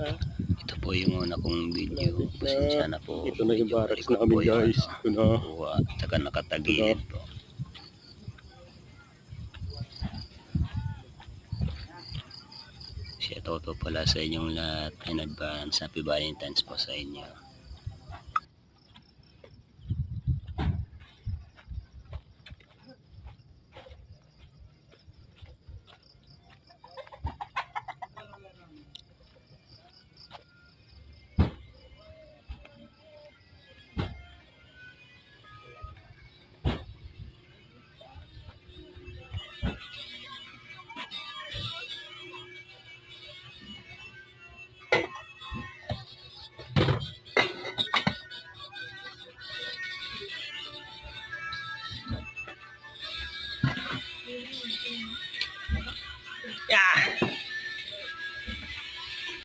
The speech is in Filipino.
Ah, Ito po yung una kong video. Pasensya na po. ito na yung barracks namin guys. ano, Ito na. Kuha, tsaka nakatagilid po. Shout out po pala sa inyong lahat in advance. Happy Valentine's po sa inyo. 呀。